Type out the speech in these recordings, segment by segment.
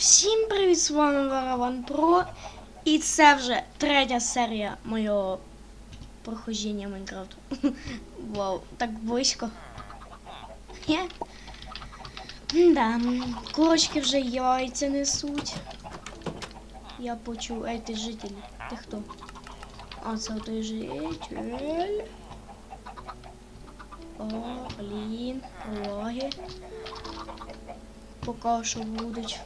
Всім привіт, з вами Вараван Про. І це вже третя серія моєго проходження Майнкрафту. Вау, так близько. Да, курочки вже яйця несуть. Я почув, ей, ти житель. Ти хто? А, це той житель. О, блін, лаги. Поки що будуть.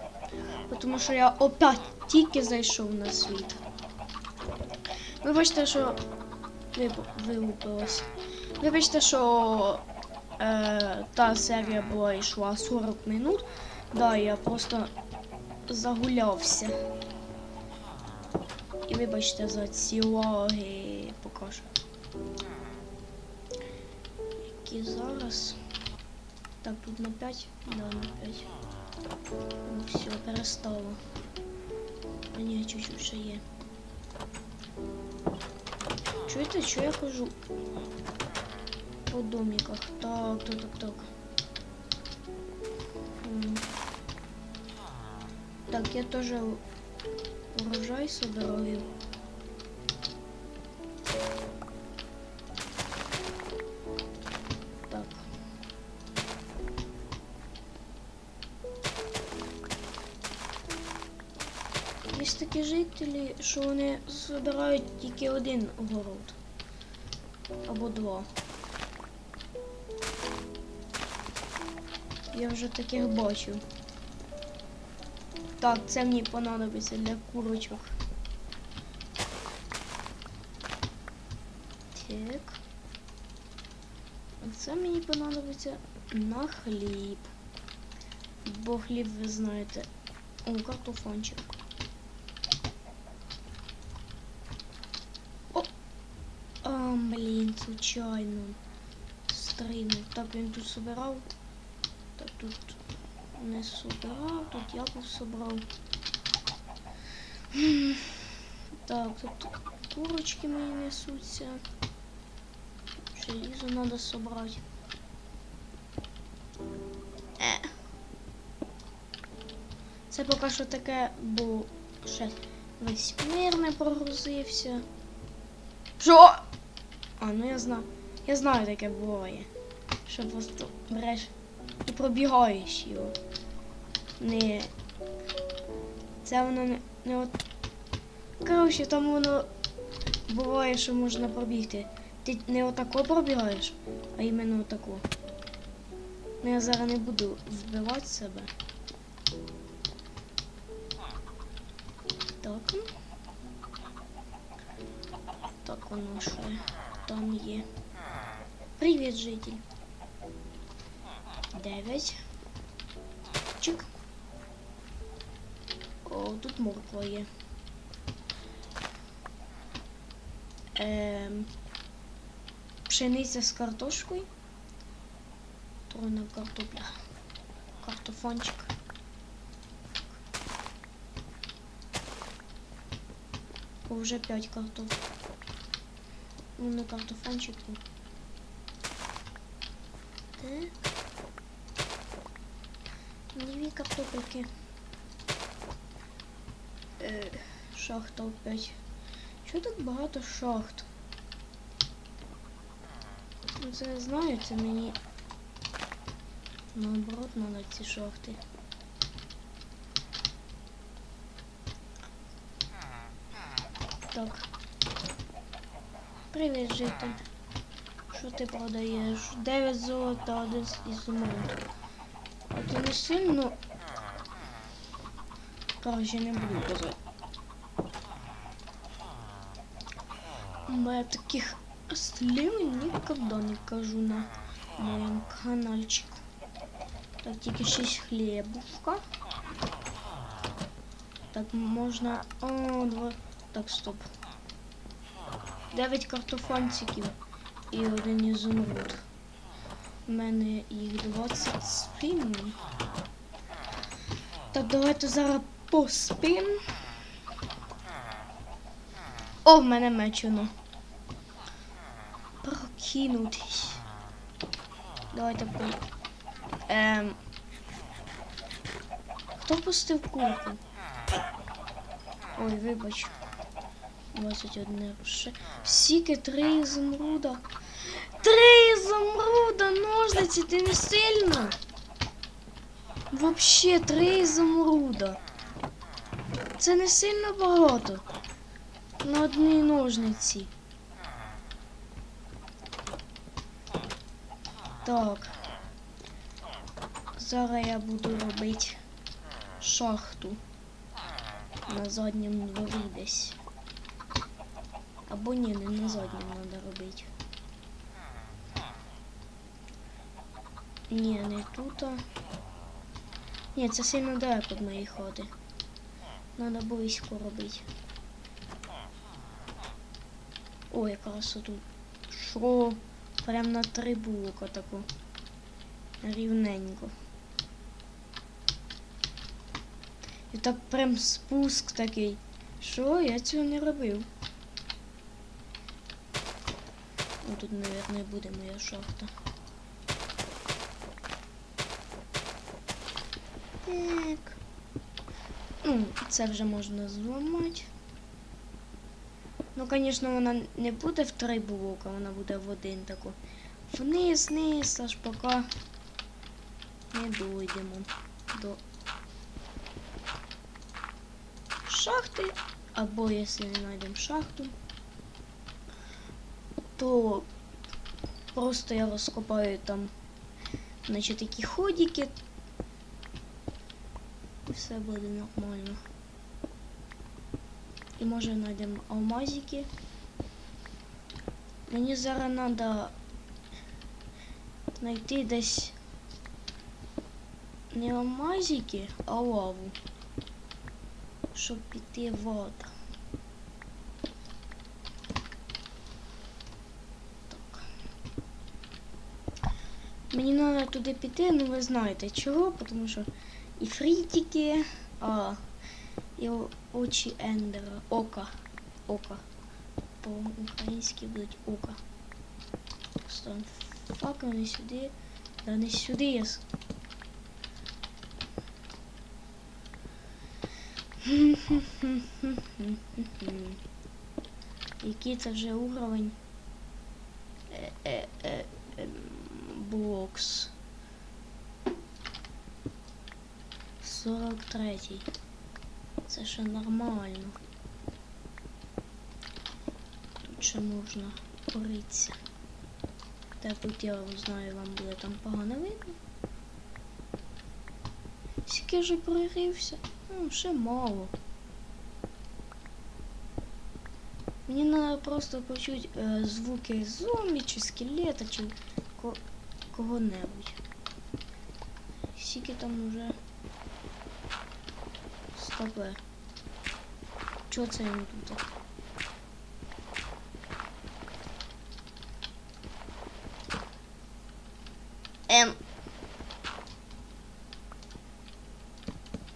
Тому що я опять тільки зайшов на світ. Вибачте, що вилупилось. Вибачте, що е, та серія була йшла 40 минут. Да, я просто загулявся. І вибачте за ці лаги поки що. Які зараз. Так, тут на 5? Да, на 5. Ну, все, перестало. А ні, чуть-чуть ще є. Чуєте, що я хожу? По домиках. Так, так, так, так. М. Так, я тоже урожай собираю. Такі жителі, що вони збирають тільки один огород. Або два. Я вже таких бачив. Так, це мені понадобиться для курочок. Так. Це мені понадобиться на хліб. Бо хліб, ви знаєте, о, картофанчик. А, блін, случайно. Стринув. Так він тут собирав. Так тут не собирав, тут я собрав. Так, тут курочки мої несуться. Желізо треба собрати. Е. Це поки що таке, бо ще весь мир не прогрузився. Що? А, ну я знаю. Я знаю таке буває. Що просто береш і пробігаєш його. Не. Це воно не, не от. Коротше, там воно буває, що можна пробігти. Ти не отако пробігаєш, а іменно отако. Ну я зараз не буду вбивати себе. Так. Так воно що там є. Привіт, житель. Дев'ять. Чик. О, тут морква є. Ем, пшениця з картошкою. Тройна картопля. Картофанчик. О, вже 5 картоп. Ну, на картофанчику. Так. Дві картопельки. Е, шахта опять. Чого так багато шахт? Ну, Це знаю, це мені наоборот надо ці шахти. Так. Привіт, житель. Що ти продаєш? 9 золота, один ізумруд. А ти не сильно. Короче, не буду казати. Бо я таких слів никогда не кажу на моем каналчику. Так, тільки 6 хлібушка. Так, можна... О, два... Так, стоп. 9 картофанчиків і один ізумруд. У мене їх 20 спін. Так, давайте зараз поспим. О, в мене мечено. Прокинутись. Давайте по. Ем. Хто пустив курку? Ой, вибач. 21 ще. Сіки три ізумруда. Три ізумруда! Ножниці, ти не сильно. Вообще три ізумруда. Це не сильно багато. На одній ножниці. Так. Зараз я буду робити шахту на задньому дворі десь. Або ні, не на задньому треба робити. Ні, не тут. Ні, це сильно далеко від моєї хати. Надо близько робити. О, якраз тут. Що? Прям на три таку. Рівненько. І так прям спуск такий. Що? Я цього не робив. Тут, мабуть, буде моя шахта. Так. Ну, це вже можна зламати. Ну, звісно, вона не буде в три блока, вона буде в один таку. Вниз, вниз, аж поки не дойдемо до шахти. Або якщо не знайдемо шахту, то просто я розкопаю там, значить, такі ходики. І все буде нормально. І може знайдемо алмазики. Мені зараз треба знайти десь не алмазики, а лаву. Щоб піти в воду. Так. Мені треба туди піти, ну ви знаєте чого, тому що і фрітики, а, і очі Ендера, ока. Ока. По-українськи будуть ока. Стан фак, не сюди. Да не сюди я. Який це вже уровень? Е, е, е, ем, Блокс. 43. Це ще нормально. Тут ще можна поритися. Та тут я знаю, вам буде там погано видно. Скільки вже прорився? Ну, ще мало. Мені треба просто почути е, звуки зомбі, чи скелета, чи кого-небудь. Скільки там уже Стопе. Чого це він тут? Ем.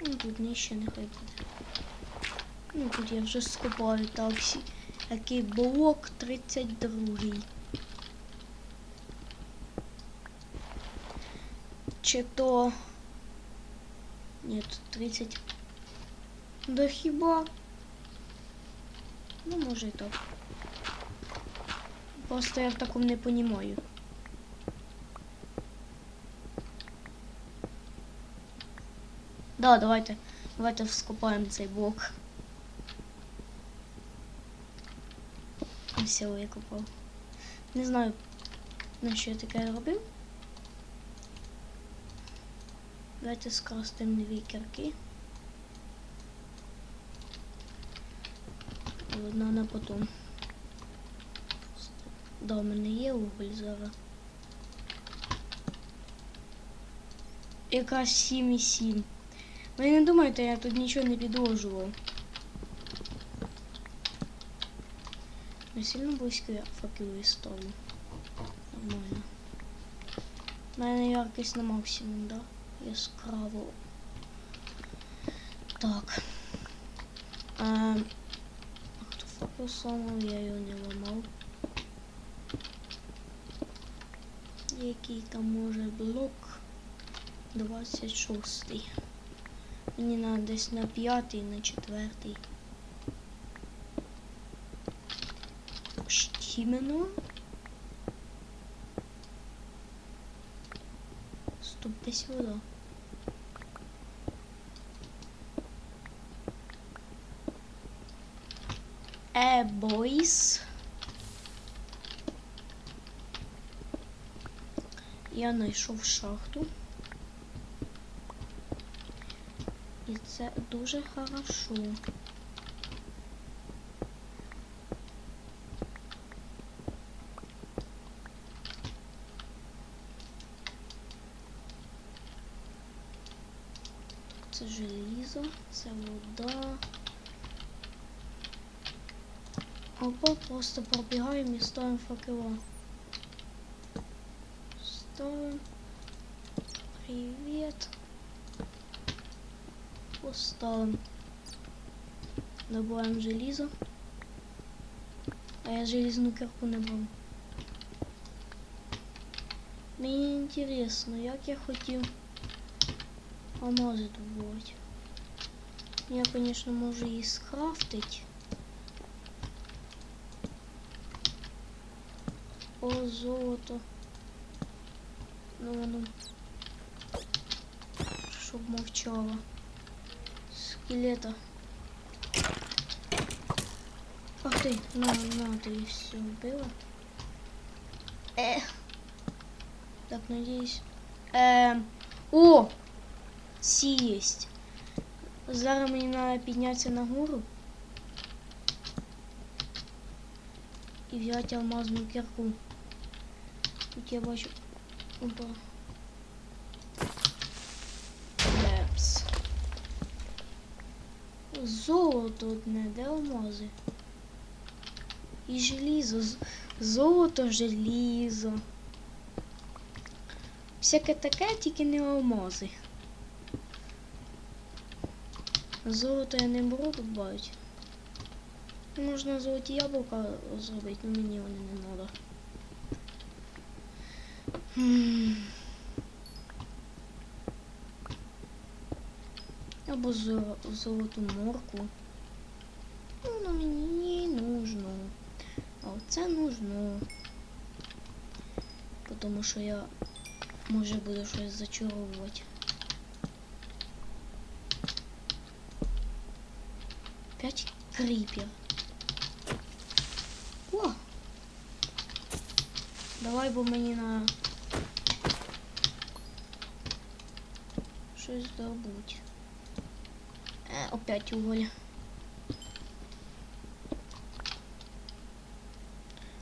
Ну, тут ніщо нехай буде. Ну, тут я вже скопаю таксі. Який блок 32. Чи то... Ні, тут 30. Да хіба? Ну, може і так. Просто я в такому не понімаю. Да, давайте. Давайте вскопаємо цей блок. Все, я копав. Не знаю, на що я таке робив. Давайте скоростимо дві кірки. Одна на потом. Да, у мене є уголь зараз. Якраз 7,7. Ви не думайте, я тут нічого не підложував. Не сильно близько я факели ставлю. Нормально. У мене яркість на максимум, да? Яскраво. Так. Ем, хто фокус ламав, я його не ламав. Який там може блок 26. Мені на десь на п'ятий, на четвертий. Штімено. Стоп, десь вода. Е, бойс. Я знайшов шахту. І це дуже хорошо. Або просто пробігаємо і ставимо факела. Ставим. Привет. Поставим. Добавим желізо. А я железну кирку не брав. Мені інтересно, як я хотів алмази добувати. Я, конечно, можу її скрафтить. О, золото. Ну, воно. Щоб мовчало. Скелета. Ах ты, на, на, ты все убила. Э. Так, надеюсь. Эм. О! Сість. Зараз мені треба піднятися на гору. І взяти алмазну кірку. Тут я бачу. Опа. Лепс. Золото одне, де алмази? І желізо. Золото, желізо. Всяке таке, тільки не алмази. Золото я не беру тут бачить. Можна золоті яблука зробити, але мені вони не треба. Або зо- золоту морку. Воно мені не нужно. А оце нужно. Тому що я може буду щось зачаровувати. П'ять кріпів. О! Давай, бо мені на щось здобуть. Е, опять уголь.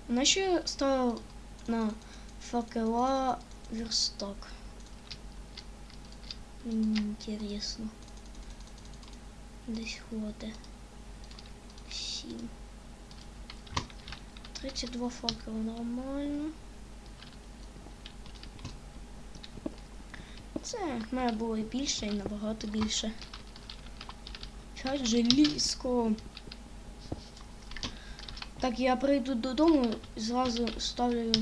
Вона ще ставив на факела верстак. Мені інтересно. Десь хватить. Сім. 32 факела нормально. Це мене було і більше, і набагато більше. П'ять желізко. Так, я прийду додому і зразу ставлю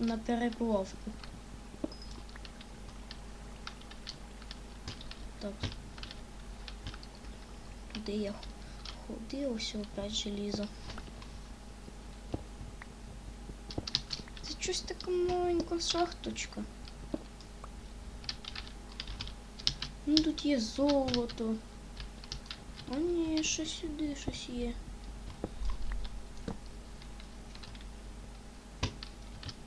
на переплавку. Так. Туди я ходив, ось опять желізо. Це щось така маленька шахточка. Ну тут є золото. А ні, ще сюди щось є.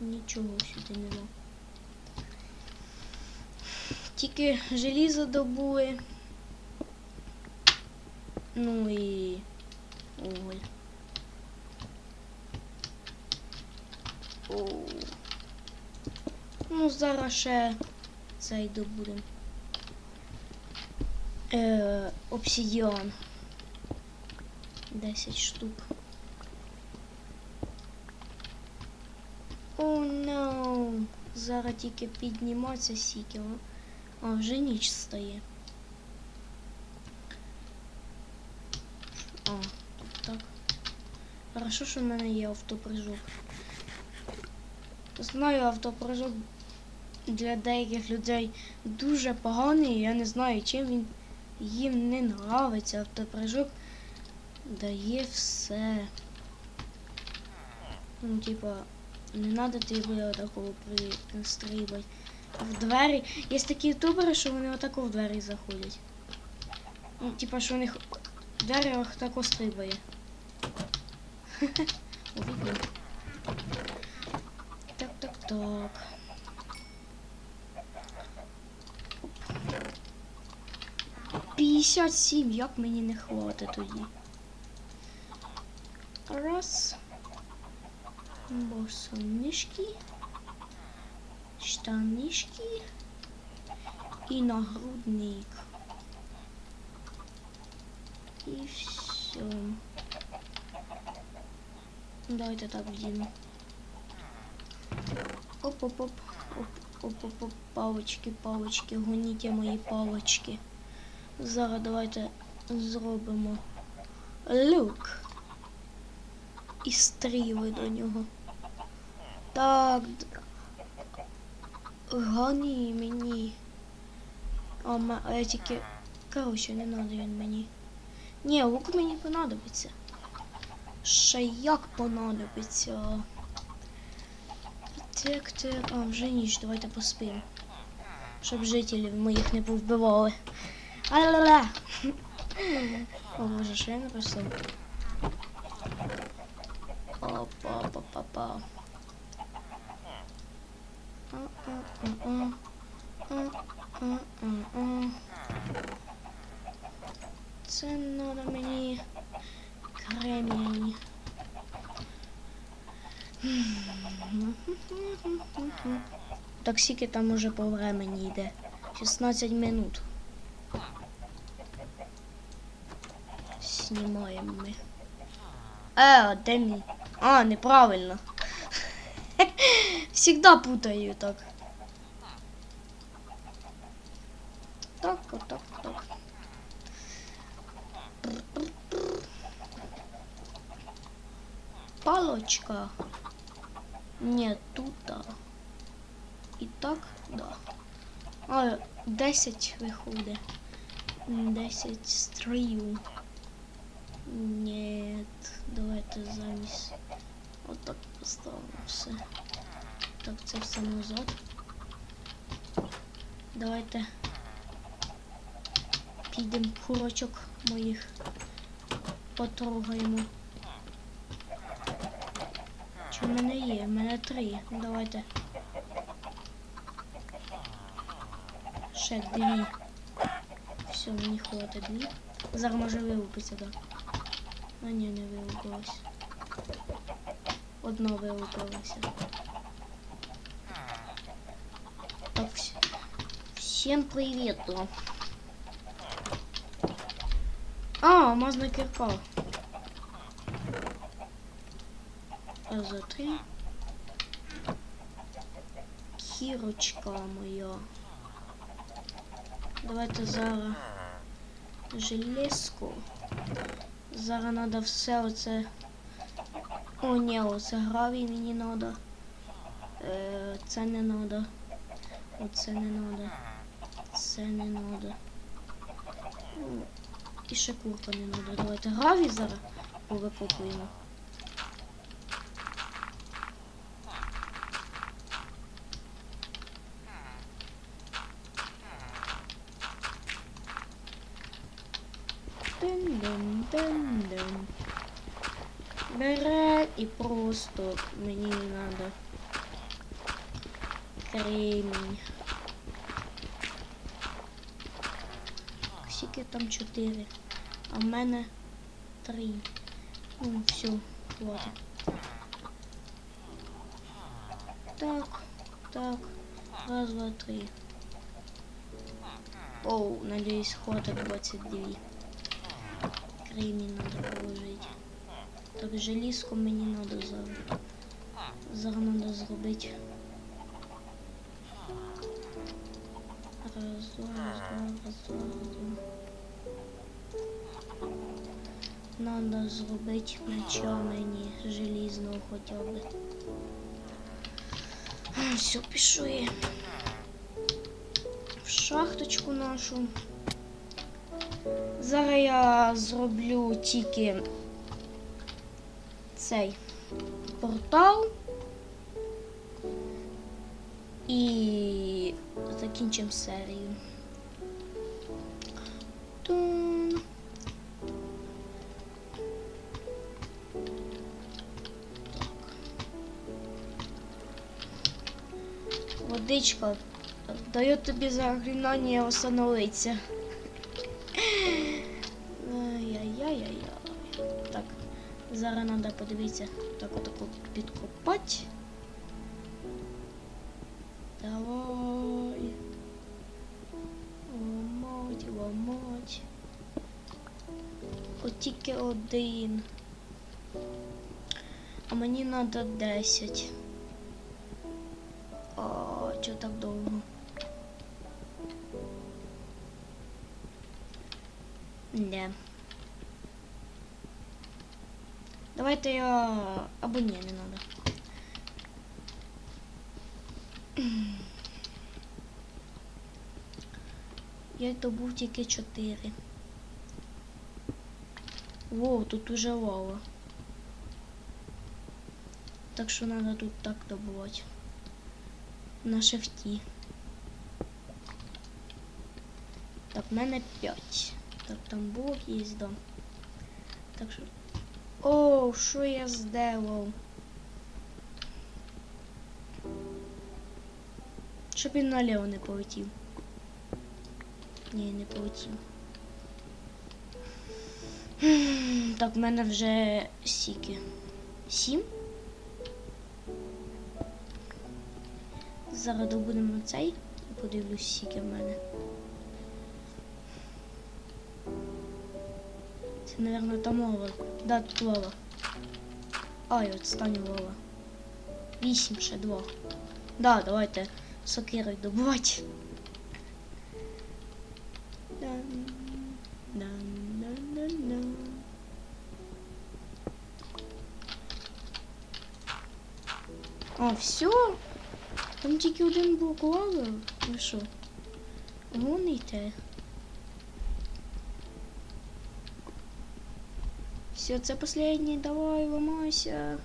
Нічого сюди нема. Тільки желізо добули. Ну і уголь. Оу. Ну, зараз ще цей добудемо. Е, обсидіан. 10 штук. О, no. Зараз тільки підніматися сікіло. А, вже ніч стає. А, так. Хорошо, що в мене є автопрыжок. Знаю, автопрыжок для деяких людей дуже поганий. Я не знаю, чим він їм не нравиться автопрыжок, дає все. Ну, типа, не надо тебе такого пристрибати. В двері. Є такі ютубери, що вони отако в двері заходять. Ну, типа, що у них в двері тако стрибає. Так, так, так. Оп. 57, як мені не хватить тоді. Раз. Босонишки. Штанишки. І нагрудник. І все. Давайте так вдіну. Оп-оп-оп. Оп-оп-оп. Палочки, палочки, гоніть мої палочки. Зараз давайте зробимо люк. І стріли до нього. Так. Гони мені. А, ма- я тільки. Коротше, не надо він мені. Ні, лук мені понадобиться. Ще як понадобиться. Так, так, а вже ніч, давайте поспимо. Щоб жителів моїх не повбивали. Аля-ля-ля. О, боже, що я написав? Опа-па-па-па. Це надо мені кремінь. Так там уже по времени йде? 16 минут. Знімаємо ми. Е, де мій? А, неправильно. Всегда путаю так. Так, так, так. Палочка. Нет, тут. да. І так, да. А, 10 виходить. 10 стрію. Нет, давайте замість. Отак поставимо все. Так, це все назад. Давайте підемо курочок моїх потрогаємо. Чи в мене є? В мене три. Давайте. Ще дві. Все, мені хватить дві. Зараз може вилупиться, так. Да. А ні, не вилупилось. Одно вилупилося. Так, вс- всем привет, да. А, алмазна кирка. А за три. Кірочка моя. Давайте зараз железку. Зараз треба все оце. О, ні, оце гравій мені треба. Е, це не треба. Оце не треба. Це не треба. І ще курка не треба. Давайте гравій зараз повикопуємо. Бере і просто мені треба кремінь. Скільки там чотири, а в мене три. Ну, все, хватить. Так, так, раз, два, три. Оу, надеюсь, хватит 22. Кремінь надо положити. Так, желізку мені надо зараз. Зараз зробити. Раз, два, раз, два, раз, два, раз, два. Надо зробити меча мені желізного хоча б. Все, пішли. В шахточку нашу. Зараз я зроблю тільки цей портал. І закінчимо серію. Тун. Водичка даю тобі заклинання остановиться. Зараз треба подивитися. Так отако підкопати. Давай. Ламать, ламать. От тільки один. А мені треба 10. А, чого так довго? Не. Давайте я... Або ні, не надо. Я добув тільки 4. Воу, тут уже лава. Так що треба тут так добувати. На шифті. Так, в мене 5. Так, там блок є, да. Так що. О, що я зделав? Щоб він наліво не полетів. Ні, не полетів. Так, в мене вже сіки. Сім? Зараз добудемо цей подивлюсь, скільки в мене. Мабуть, там лава. Да, тут лава. Ай, отстань лава. Вісім, ще два. Да, давайте сокирою добувати. Дан, дан. А, все. Там тільки один блок лави. Ви що? Гоните. Все, це последній, давай, ламайся.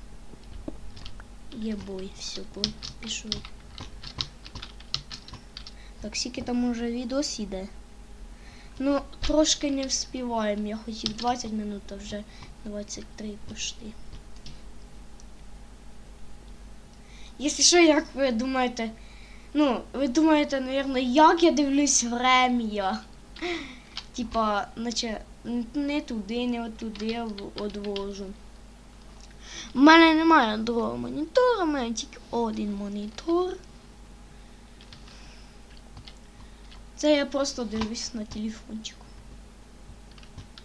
Є бой, все, бой. Так, скільки там уже відос іде. Ну, трошки не вспіваємо. Я хотів 20 минут, а вже 23 пошти. Якщо що, як ви думаєте, ну, ви думаєте, напевно, як я дивлюсь врем'я? Типа, наче не туди, не туди одвожу. У мене немає другого монітора, у мене тільки один монітор. Це я просто дивлюсь на телефончику.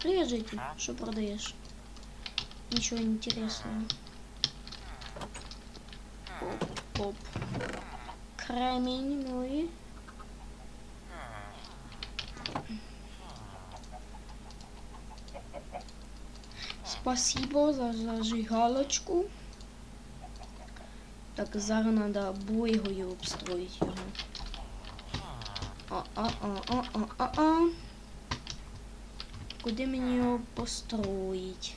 Привет, житель, що продаєш? Нічого інтересного. Оп, оп. Кремінь, ну. Спасибо за зажигалочку. Так, зараз треба бойгою обстроїти його. А-а-а-а-а-а. Куди мені його построїть?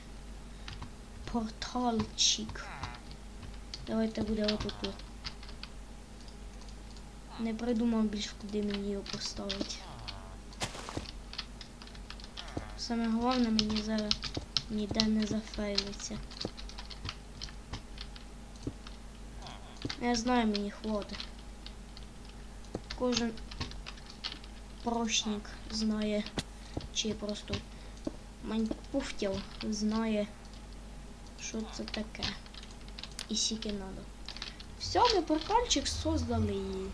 Порталчик. Давайте буде отут. от. Не придумав більш куди мені його поставити. Саме головне мені зараз ніде не зафейлиться. Я знаю, мені хватить. Кожен прошник знає, чи просто маньпуфтів знає, що це таке. І сіки надо. Все, ми портальчик создали. її.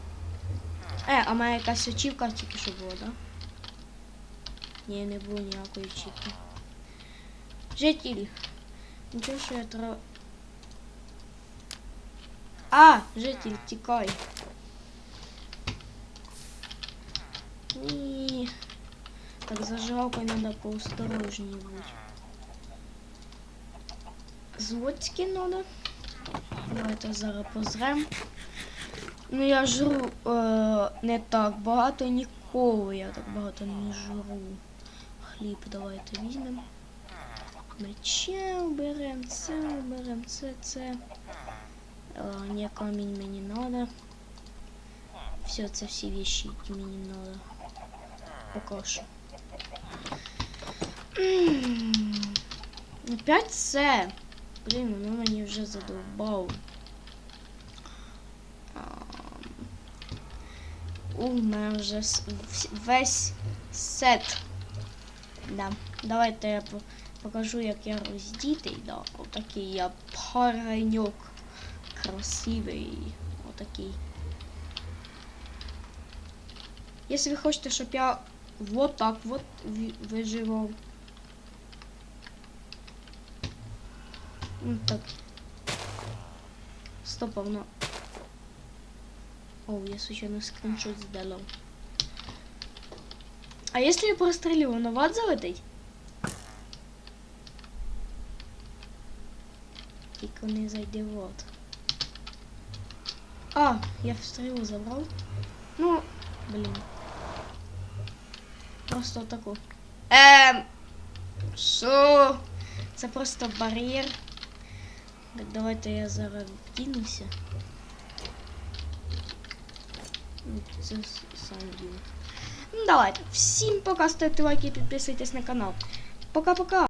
Е, а моя якась очівка тільки що була, да? Ні, не було ніякої очівки. Житель. Нічого, що я треба. А, житель, тікай. Ні. Так, зажигалкою треба поосторожнее бути. Зводськи надо. Давайте зараз позрем. Ну я жру е, не так багато ніколи. Я так багато не жру хліб давайте візьмемо. Мече беремо, це беремо, це, це. А, ні, камінь мені надо. Все, це всі вещи, які мені надо. Поки що. М, Опять це. Блін, воно мені вже задовбало. А, У мене вже с- вс- весь сет. Да. Давайте я по- покажу, як я роздітий. Да. Отакий я пареньок. Красивий. Отакий. Якщо ви хочете, щоб я вот так вот ви- виживав. Ну так. Стоп, а воно. О, я случайно скриншот сделал. А если я прострелю, воно в ад залетить? Тільки не зайде в ад. А, я стрілу забрав. Ну, блін. Просто таку. Ем. Що? Це просто бар'єр. Так, давайте я зараз вдінуся. Ну, Це с- сам діну. Ну давайте. Всім пока, ставте лайки і підписуйтесь на канал. Пока-пока.